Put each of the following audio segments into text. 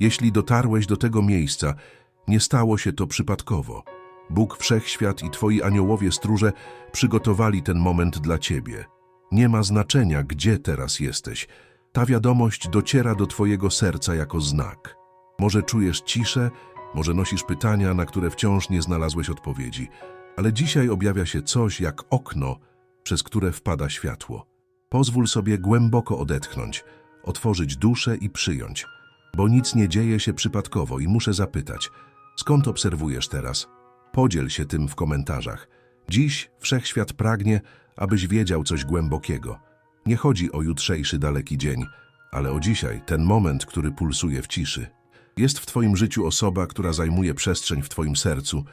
Jeśli dotarłeś do tego miejsca, nie stało się to przypadkowo. Bóg Wszechświat i Twoi aniołowie stróże przygotowali ten moment dla Ciebie. Nie ma znaczenia, gdzie teraz jesteś. Ta wiadomość dociera do Twojego serca jako znak. Może czujesz ciszę, może nosisz pytania, na które wciąż nie znalazłeś odpowiedzi, ale dzisiaj objawia się coś jak okno, przez które wpada światło. Pozwól sobie głęboko odetchnąć, otworzyć duszę i przyjąć, bo nic nie dzieje się przypadkowo i muszę zapytać, skąd obserwujesz teraz? Podziel się tym w komentarzach. Dziś wszechświat pragnie, abyś wiedział coś głębokiego. Nie chodzi o jutrzejszy daleki dzień, ale o dzisiaj, ten moment, który pulsuje w ciszy. Jest w Twoim życiu osoba, która zajmuje przestrzeń w Twoim sercu,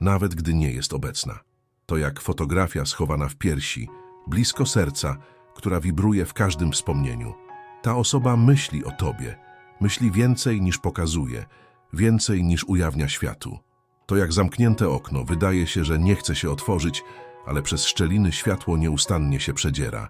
nawet gdy nie jest obecna. To jak fotografia schowana w piersi, blisko serca, która wibruje w każdym wspomnieniu. Ta osoba myśli o Tobie, myśli więcej niż pokazuje, więcej niż ujawnia światu. To jak zamknięte okno, wydaje się, że nie chce się otworzyć, ale przez szczeliny światło nieustannie się przedziera.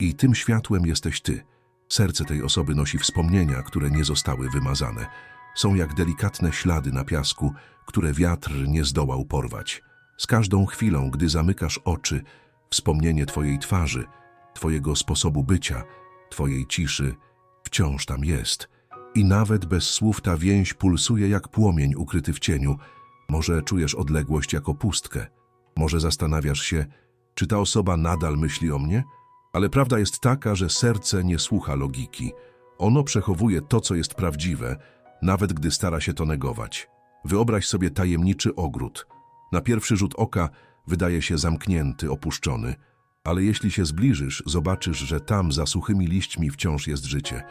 I tym światłem jesteś Ty. Serce tej osoby nosi wspomnienia, które nie zostały wymazane. Są jak delikatne ślady na piasku, które wiatr nie zdołał porwać. Z każdą chwilą, gdy zamykasz oczy, wspomnienie Twojej twarzy, Twojego sposobu bycia, Twojej ciszy wciąż tam jest. I nawet bez słów ta więź pulsuje jak płomień ukryty w cieniu. Może czujesz odległość jako pustkę. Może zastanawiasz się, czy ta osoba nadal myśli o mnie? Ale prawda jest taka, że serce nie słucha logiki. Ono przechowuje to, co jest prawdziwe, nawet gdy stara się to negować. Wyobraź sobie tajemniczy ogród. Na pierwszy rzut oka wydaje się zamknięty, opuszczony, ale jeśli się zbliżysz, zobaczysz, że tam za suchymi liśćmi wciąż jest życie.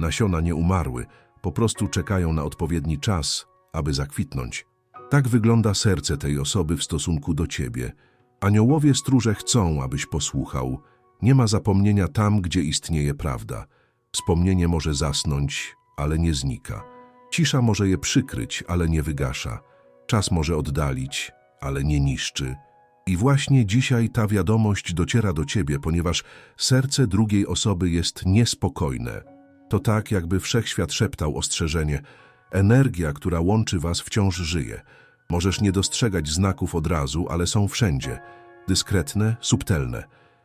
Nasiona nie umarły, po prostu czekają na odpowiedni czas, aby zakwitnąć. Tak wygląda serce tej osoby w stosunku do ciebie. Aniołowie stróże chcą, abyś posłuchał. Nie ma zapomnienia tam, gdzie istnieje prawda. Wspomnienie może zasnąć, ale nie znika. Cisza może je przykryć, ale nie wygasza. Czas może oddalić, ale nie niszczy. I właśnie dzisiaj ta wiadomość dociera do ciebie, ponieważ serce drugiej osoby jest niespokojne. To tak, jakby wszechświat szeptał ostrzeżenie. Energia, która łączy was, wciąż żyje. Możesz nie dostrzegać znaków od razu, ale są wszędzie. Dyskretne, subtelne.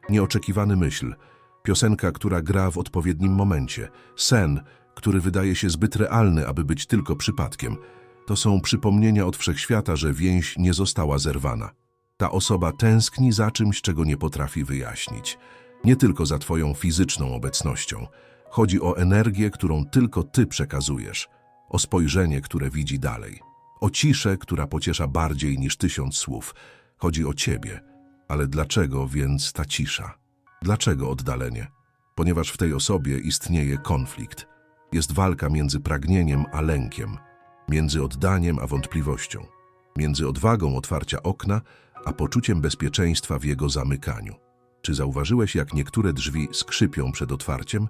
Nieoczekiwany myśl. Piosenka, która gra w odpowiednim momencie. Sen, który wydaje się zbyt realny, aby być tylko przypadkiem. To są przypomnienia od wszechświata, że więź nie została zerwana. Ta osoba tęskni za czymś, czego nie potrafi wyjaśnić. Nie tylko za twoją fizyczną obecnością. Chodzi o energię, którą tylko ty przekazujesz. O spojrzenie, które widzi dalej. O ciszę, która pociesza bardziej niż tysiąc słów. Chodzi o ciebie. Ale dlaczego więc ta cisza? Dlaczego oddalenie? Ponieważ w tej osobie istnieje konflikt. Jest walka między pragnieniem a lękiem, między oddaniem a wątpliwością, między odwagą otwarcia okna a poczuciem bezpieczeństwa w jego zamykaniu. Czy zauważyłeś, jak niektóre drzwi skrzypią przed otwarciem?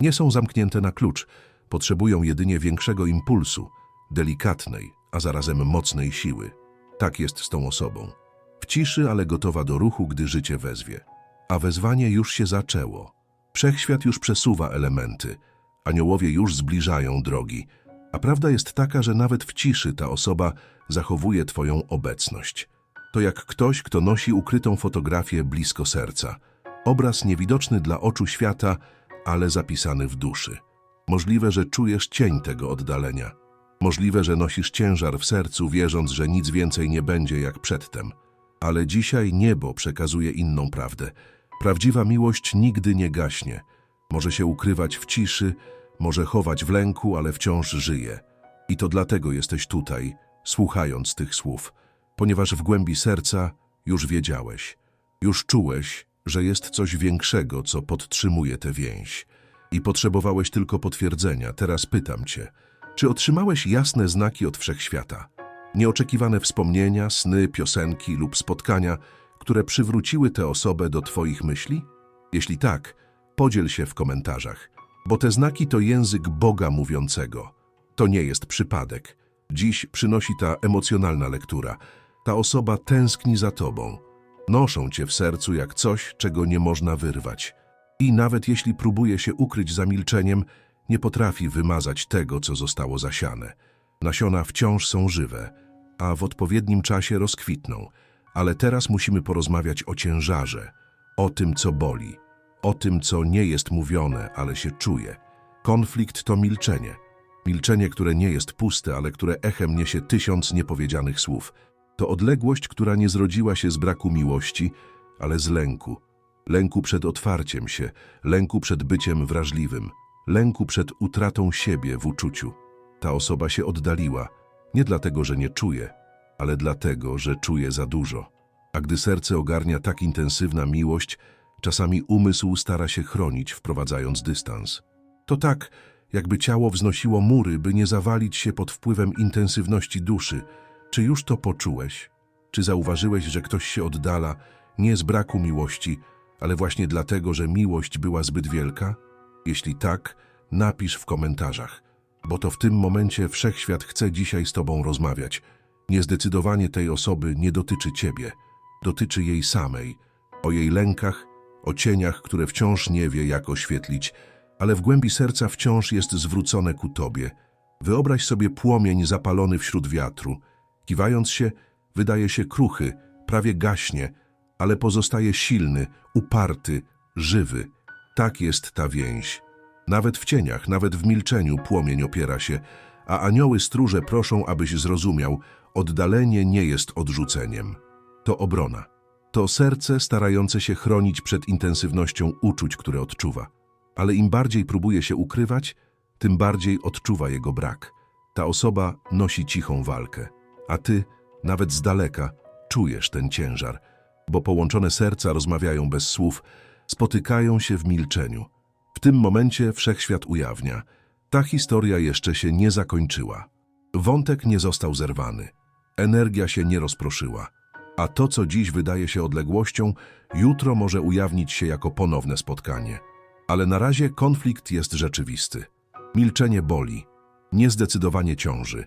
Nie są zamknięte na klucz, potrzebują jedynie większego impulsu, delikatnej, a zarazem mocnej siły. Tak jest z tą osobą. W ciszy, ale gotowa do ruchu, gdy życie wezwie. A wezwanie już się zaczęło. Wszechświat już przesuwa elementy, aniołowie już zbliżają drogi, a prawda jest taka, że nawet w ciszy ta osoba zachowuje Twoją obecność. To jak ktoś, kto nosi ukrytą fotografię blisko serca. Obraz niewidoczny dla oczu świata, ale zapisany w duszy. Możliwe, że czujesz cień tego oddalenia. Możliwe, że nosisz ciężar w sercu, wierząc, że nic więcej nie będzie jak przedtem. Ale dzisiaj niebo przekazuje inną prawdę. Prawdziwa miłość nigdy nie gaśnie. Może się ukrywać w ciszy, może chować w lęku, ale wciąż żyje. I to dlatego jesteś tutaj, słuchając tych słów, ponieważ w głębi serca już wiedziałeś, już czułeś, że jest coś większego, co podtrzymuje tę więź. I potrzebowałeś tylko potwierdzenia. Teraz pytam cię, czy otrzymałeś jasne znaki od wszechświata? Nieoczekiwane wspomnienia, sny, piosenki lub spotkania, które przywróciły tę osobę do Twoich myśli? Jeśli tak, podziel się w komentarzach, bo te znaki to język Boga mówiącego. To nie jest przypadek. Dziś przynosi ta emocjonalna lektura. Ta osoba tęskni za Tobą. Noszą Cię w sercu jak coś, czego nie można wyrwać. I nawet jeśli próbuje się ukryć za milczeniem, nie potrafi wymazać tego, co zostało zasiane. Nasiona wciąż są żywe, a w odpowiednim czasie rozkwitną. Ale teraz musimy porozmawiać o ciężarze, o tym, co boli, o tym, co nie jest mówione, ale się czuje. Konflikt to milczenie. Milczenie, które nie jest puste, ale które echem niesie tysiąc niepowiedzianych słów. To odległość, która nie zrodziła się z braku miłości, ale z lęku. Lęku przed otwarciem się, lęku przed byciem wrażliwym, lęku przed utratą siebie w uczuciu. Ta osoba się oddaliła, nie dlatego, że nie czuje, ale dlatego, że czuje za dużo. A gdy serce ogarnia tak intensywna miłość, czasami umysł stara się chronić, wprowadzając dystans. To tak, jakby ciało wznosiło mury, by nie zawalić się pod wpływem intensywności duszy. Czy już to poczułeś? Czy zauważyłeś, że ktoś się oddala nie z braku miłości, ale właśnie dlatego, że miłość była zbyt wielka? Jeśli tak, napisz w komentarzach, bo to w tym momencie wszechświat chce dzisiaj z Tobą rozmawiać. Niezdecydowanie tej osoby nie dotyczy Ciebie, dotyczy jej samej, o jej lękach, o cieniach, które wciąż nie wie, jak oświetlić, ale w głębi serca wciąż jest zwrócone ku Tobie. Wyobraź sobie płomień zapalony wśród wiatru. Kiwając się, wydaje się kruchy, prawie gaśnie, ale pozostaje silny, uparty, żywy. Tak jest ta więź. Nawet w cieniach, nawet w milczeniu płomień opiera się, a anioły stróże proszą, abyś zrozumiał, oddalenie nie jest odrzuceniem. To obrona. To serce starające się chronić przed intensywnością uczuć, które odczuwa. Ale im bardziej próbuje się ukrywać, tym bardziej odczuwa jego brak. Ta osoba nosi cichą walkę, a ty, nawet z daleka, czujesz ten ciężar, bo połączone serca rozmawiają bez słów, spotykają się w milczeniu. W tym momencie wszechświat ujawnia. Ta historia jeszcze się nie zakończyła. Wątek nie został zerwany. Energia się nie rozproszyła. A to, co dziś wydaje się odległością, jutro może ujawnić się jako ponowne spotkanie. Ale na razie konflikt jest rzeczywisty. Milczenie boli, niezdecydowanie ciąży.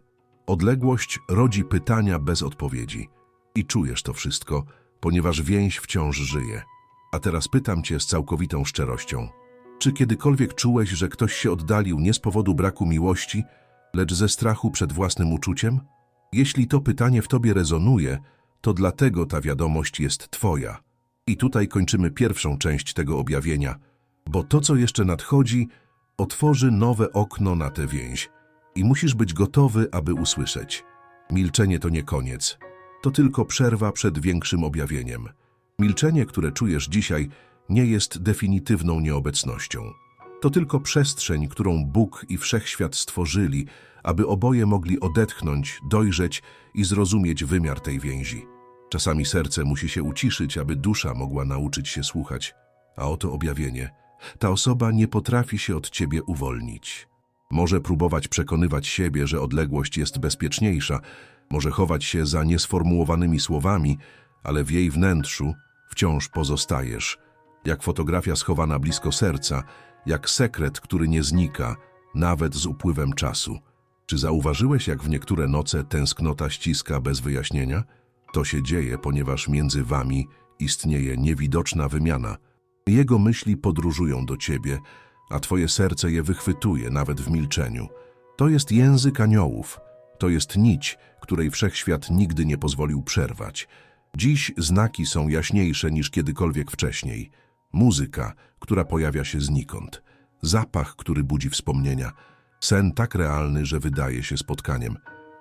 Odległość rodzi pytania bez odpowiedzi. I czujesz to wszystko, ponieważ więź wciąż żyje. A teraz pytam cię z całkowitą szczerością. Czy kiedykolwiek czułeś, że ktoś się oddalił nie z powodu braku miłości, lecz ze strachu przed własnym uczuciem? Jeśli to pytanie w tobie rezonuje, to dlatego ta wiadomość jest twoja. I tutaj kończymy pierwszą część tego objawienia, bo to, co jeszcze nadchodzi, otworzy nowe okno na tę więź i musisz być gotowy, aby usłyszeć. Milczenie to nie koniec, to tylko przerwa przed większym objawieniem. Milczenie, które czujesz dzisiaj, nie jest definitywną nieobecnością. To tylko przestrzeń, którą Bóg i Wszechświat stworzyli, aby oboje mogli odetchnąć, dojrzeć i zrozumieć wymiar tej więzi. Czasami serce musi się uciszyć, aby dusza mogła nauczyć się słuchać. A oto objawienie. Ta osoba nie potrafi się od ciebie uwolnić. Może próbować przekonywać siebie, że odległość jest bezpieczniejsza, może chować się za niesformułowanymi słowami, ale w jej wnętrzu wciąż pozostajesz, jak fotografia schowana blisko serca, jak sekret, który nie znika, nawet z upływem czasu. Czy zauważyłeś, jak w niektóre noce tęsknota ściska bez wyjaśnienia? To się dzieje, ponieważ między wami istnieje niewidoczna wymiana. Jego myśli podróżują do ciebie, a twoje serce je wychwytuje nawet w milczeniu. To jest język aniołów. To jest nić, której wszechświat nigdy nie pozwolił przerwać. Dziś znaki są jaśniejsze niż kiedykolwiek wcześniej. Muzyka, która pojawia się znikąd. Zapach, który budzi wspomnienia. Sen tak realny, że wydaje się spotkaniem.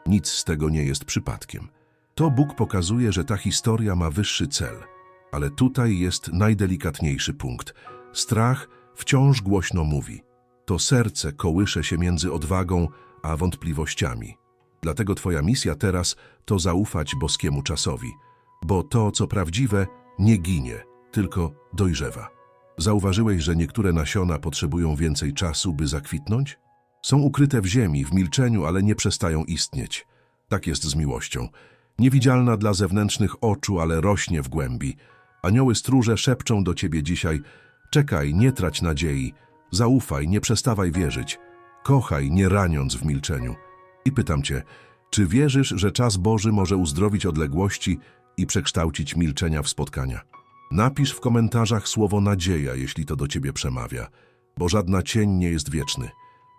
Nic z tego nie jest przypadkiem. To Bóg pokazuje, że ta historia ma wyższy cel. Ale tutaj jest najdelikatniejszy punkt. Strach wciąż głośno mówi. To serce kołysze się między odwagą a wątpliwościami. Dlatego Twoja misja teraz to zaufać boskiemu czasowi, bo to, co prawdziwe, nie ginie, tylko dojrzewa. Zauważyłeś, że niektóre nasiona potrzebują więcej czasu, by zakwitnąć? Są ukryte w ziemi, w milczeniu, ale nie przestają istnieć. Tak jest z miłością. Niewidzialna dla zewnętrznych oczu, ale rośnie w głębi. Anioły stróże szepczą do ciebie dzisiaj: czekaj, nie trać nadziei, zaufaj, nie przestawaj wierzyć, kochaj, nie raniąc w milczeniu. I pytam cię, czy wierzysz, że czas Boży może uzdrowić odległości i przekształcić milczenia w spotkania? Napisz w komentarzach słowo nadzieja, jeśli to do ciebie przemawia, bo żadna cień nie jest wieczny.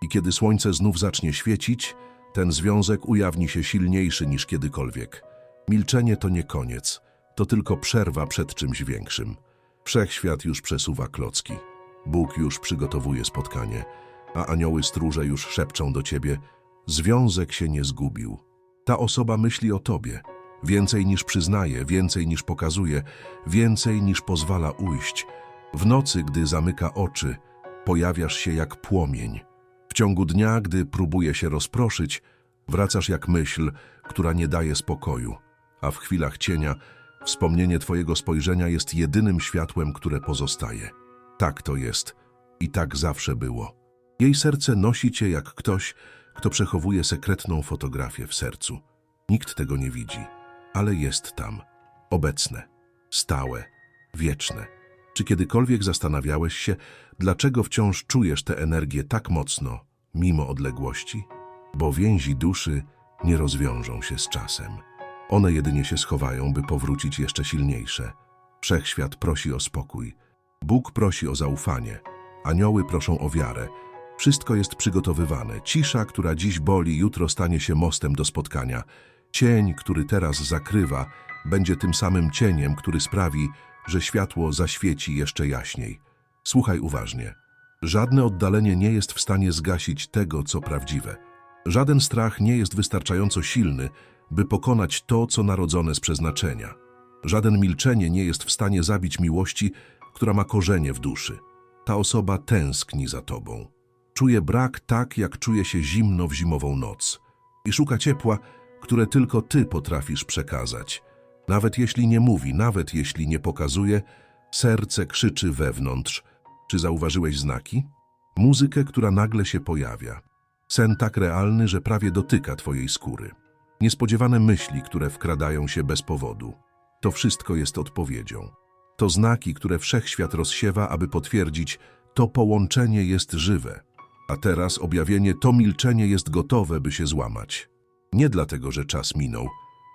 I kiedy słońce znów zacznie świecić, ten związek ujawni się silniejszy niż kiedykolwiek. Milczenie to nie koniec, to tylko przerwa przed czymś większym. Wszechświat już przesuwa klocki. Bóg już przygotowuje spotkanie, a anioły stróże już szepczą do ciebie: Związek się nie zgubił. Ta osoba myśli o tobie. Więcej niż przyznaje, więcej niż pokazuje, więcej niż pozwala ujść. W nocy, gdy zamyka oczy, pojawiasz się jak płomień. W ciągu dnia, gdy próbuje się rozproszyć, wracasz jak myśl, która nie daje spokoju. A w chwilach cienia wspomnienie twojego spojrzenia jest jedynym światłem, które pozostaje. Tak to jest i tak zawsze było. Jej serce nosi cię jak ktoś, kto przechowuje sekretną fotografię w sercu. Nikt tego nie widzi, ale jest tam, obecne, stałe, wieczne. Czy kiedykolwiek zastanawiałeś się, dlaczego wciąż czujesz tę energię tak mocno, mimo odległości? Bo więzi duszy nie rozwiążą się z czasem. One jedynie się schowają, by powrócić jeszcze silniejsze. Wszechświat prosi o spokój. Bóg prosi o zaufanie. Anioły proszą o wiarę. Wszystko jest przygotowywane. Cisza, która dziś boli, jutro stanie się mostem do spotkania. Cień, który teraz zakrywa, będzie tym samym cieniem, który sprawi, że światło zaświeci jeszcze jaśniej. Słuchaj uważnie. Żadne oddalenie nie jest w stanie zgasić tego, co prawdziwe. Żaden strach nie jest wystarczająco silny, by pokonać to, co narodzone z przeznaczenia. Żaden milczenie nie jest w stanie zabić miłości, która ma korzenie w duszy. Ta osoba tęskni za tobą. Czuje brak tak, jak czuje się zimno w zimową noc. I szuka ciepła, które tylko ty potrafisz przekazać. Nawet jeśli nie mówi, nawet jeśli nie pokazuje, serce krzyczy wewnątrz. Czy zauważyłeś znaki? Muzykę, która nagle się pojawia. Sen tak realny, że prawie dotyka twojej skóry. Niespodziewane myśli, które wkradają się bez powodu. To wszystko jest odpowiedzią. To znaki, które wszechświat rozsiewa, aby potwierdzić, to połączenie jest żywe. A teraz objawienie to milczenie jest gotowe, by się złamać. Nie dlatego, że czas minął,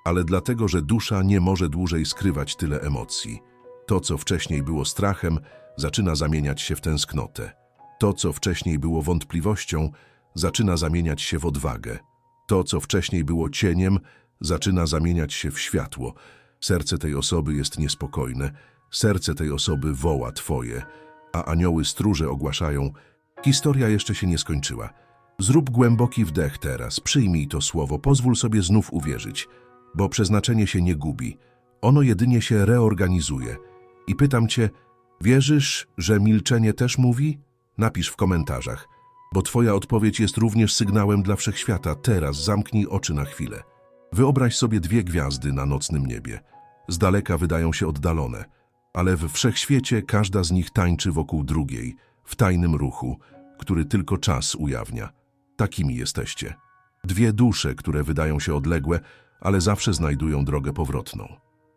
ale dlatego, że dusza nie może dłużej skrywać tyle emocji. To, co wcześniej było strachem, zaczyna zamieniać się w tęsknotę. To, co wcześniej było wątpliwością, zaczyna zamieniać się w odwagę. To, co wcześniej było cieniem, zaczyna zamieniać się w światło. Serce tej osoby jest niespokojne, serce tej osoby woła Twoje, a anioły stróże ogłaszają: Historia jeszcze się nie skończyła. Zrób głęboki wdech teraz, przyjmij to słowo, pozwól sobie znów uwierzyć, bo przeznaczenie się nie gubi, ono jedynie się reorganizuje. I pytam Cię, wierzysz, że milczenie też mówi? Napisz w komentarzach, bo Twoja odpowiedź jest również sygnałem dla wszechświata. Teraz zamknij oczy na chwilę. Wyobraź sobie dwie gwiazdy na nocnym niebie. Z daleka wydają się oddalone, ale w wszechświecie każda z nich tańczy wokół drugiej, w tajnym ruchu, który tylko czas ujawnia. Takimi jesteście. Dwie dusze, które wydają się odległe, ale zawsze znajdują drogę powrotną.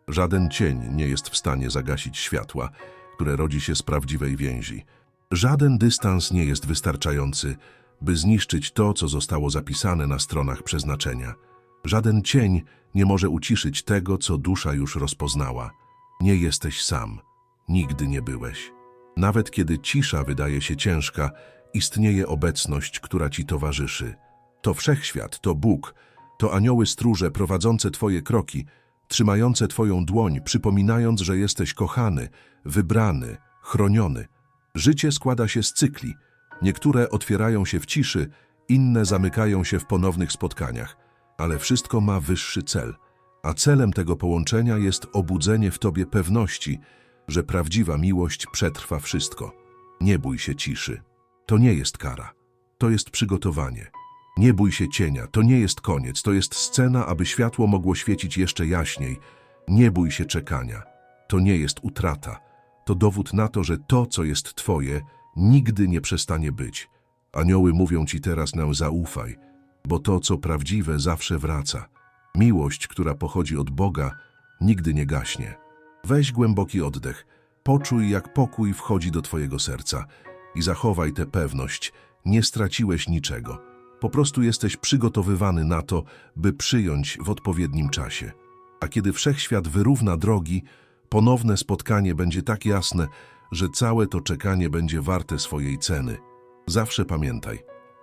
Żaden cień nie jest w stanie zagasić światła, które rodzi się z prawdziwej więzi. Żaden dystans nie jest wystarczający, by zniszczyć to, co zostało zapisane na stronach przeznaczenia. Żaden cień nie może uciszyć tego, co dusza już rozpoznała. Nie jesteś sam. Nigdy nie byłeś. Nawet kiedy cisza wydaje się ciężka, istnieje obecność, która ci towarzyszy. To wszechświat, to Bóg, to anioły stróże prowadzące twoje kroki, trzymające twoją dłoń, przypominając, że jesteś kochany, wybrany, chroniony. Życie składa się z cykli. Niektóre otwierają się w ciszy, inne zamykają się w ponownych spotkaniach, ale wszystko ma wyższy cel. A celem tego połączenia jest obudzenie w tobie pewności, że prawdziwa miłość przetrwa wszystko. Nie bój się ciszy. To nie jest kara. To jest przygotowanie. Nie bój się cienia, to nie jest koniec, to jest scena, aby światło mogło świecić jeszcze jaśniej. Nie bój się czekania. To nie jest utrata. To dowód na to, że to, co jest Twoje, nigdy nie przestanie być. Anioły mówią Ci teraz nam zaufaj, bo to, co prawdziwe, zawsze wraca. Miłość, która pochodzi od Boga, nigdy nie gaśnie. Weź głęboki oddech, poczuj, jak pokój wchodzi do Twojego serca i zachowaj tę pewność. Nie straciłeś niczego. Po prostu jesteś przygotowywany na to, by przyjąć w odpowiednim czasie. A kiedy wszechświat wyrówna drogi, ponowne spotkanie będzie tak jasne, że całe to czekanie będzie warte swojej ceny. Zawsze pamiętaj,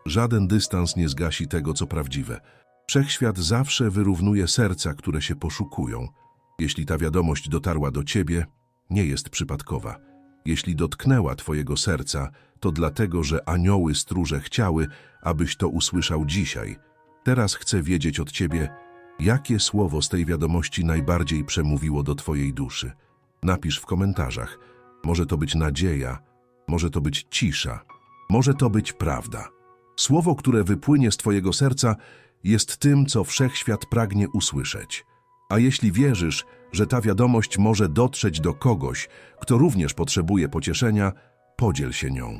Żaden dystans nie zgasi tego, co prawdziwe. Wszechświat zawsze wyrównuje serca, które się poszukują. Jeśli ta wiadomość dotarła do ciebie, nie jest przypadkowa. Jeśli dotknęła twojego serca, to dlatego, że anioły stróże chciały, abyś to usłyszał dzisiaj. Teraz chcę wiedzieć od ciebie, jakie słowo z tej wiadomości najbardziej przemówiło do twojej duszy. Napisz w komentarzach. Może to być nadzieja, może to być cisza, może to być prawda. Słowo, które wypłynie z twojego serca, jest tym, co wszechświat pragnie usłyszeć. A jeśli wierzysz, że ta wiadomość może dotrzeć do kogoś, kto również potrzebuje pocieszenia, podziel się nią.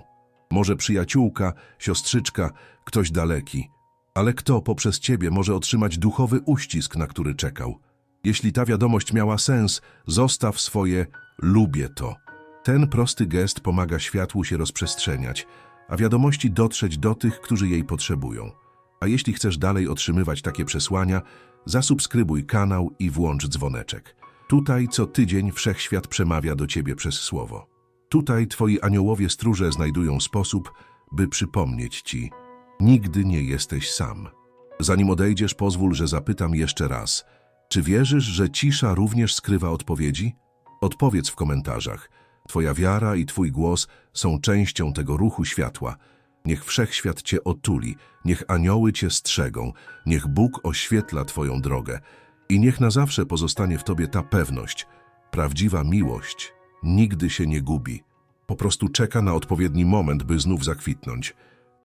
Może przyjaciółka, siostrzyczka, ktoś daleki, ale kto poprzez ciebie może otrzymać duchowy uścisk, na który czekał. Jeśli ta wiadomość miała sens, zostaw swoje lubię to. Ten prosty gest pomaga światłu się rozprzestrzeniać, a wiadomości dotrzeć do tych, którzy jej potrzebują. A jeśli chcesz dalej otrzymywać takie przesłania, zasubskrybuj kanał i włącz dzwoneczek. Tutaj co tydzień wszechświat przemawia do ciebie przez słowo. Tutaj twoi aniołowie stróże znajdują sposób, by przypomnieć ci, nigdy nie jesteś sam. Zanim odejdziesz, pozwól, że zapytam jeszcze raz. Czy wierzysz, że cisza również skrywa odpowiedzi? Odpowiedz w komentarzach. Twoja wiara i Twój głos są częścią tego ruchu światła. Niech wszechświat Cię otuli, niech anioły Cię strzegą, niech Bóg oświetla Twoją drogę i niech na zawsze pozostanie w Tobie ta pewność. Prawdziwa miłość nigdy się nie gubi. Po prostu czeka na odpowiedni moment, by znów zakwitnąć.